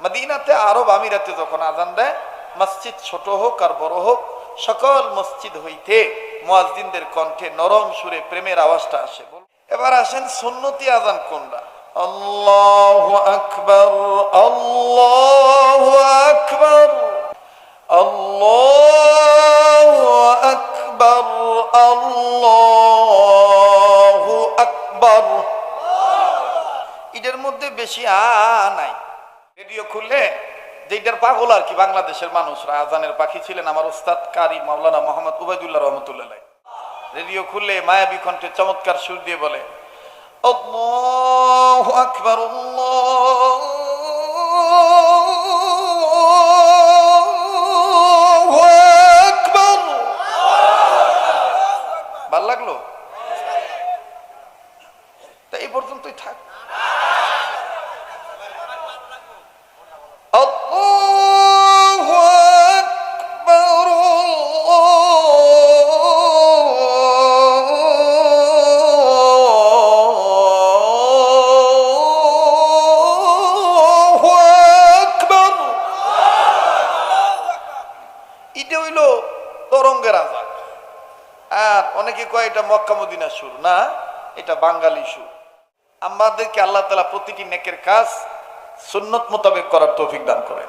মদিনাতে আরব আমিরাতে যখন আজান দেয় মসজিদ ছোট হোক আর বড় হোক সকল মসজিদ হইতে মুয়াজ্জিনদের কণ্ঠে নরম সুরে প্রেমের আওয়াজটা আসে। এবার আসেন সুন্নতি আজান কোনটা? আল্লাহ আকবর আল্লাহ আকবর আল্লাহ আকবর আল্লাহ আকবর। এটার মধ্যে বেশি আ নাই। রেডিও খুললে যেটার পাগল আর কি, বাংলাদেশের মানুষরা আজানের পাখি ছিলেন আমার ওস্তাদ কারি মাওলানা মোহাম্মদ উবাইদুল্লাহ রহমতুল্লাহ রেডিও খুললে মায়াবী কণ্ঠে চমৎকার সুর দিয়ে বলে ভালো লাগল? তা এই পর্যন্তই থাক। এটা হইল তরঙ্গের আজান আর অনেকে কয় এটা মক্কা মদিনা সুর। না, এটা বাঙালি সুর। আমাদেরকে আল্লাহ তালা প্রতিটি নেকের কাজ সুন্নত মোতাবেক করার তৌফিক দান করেন।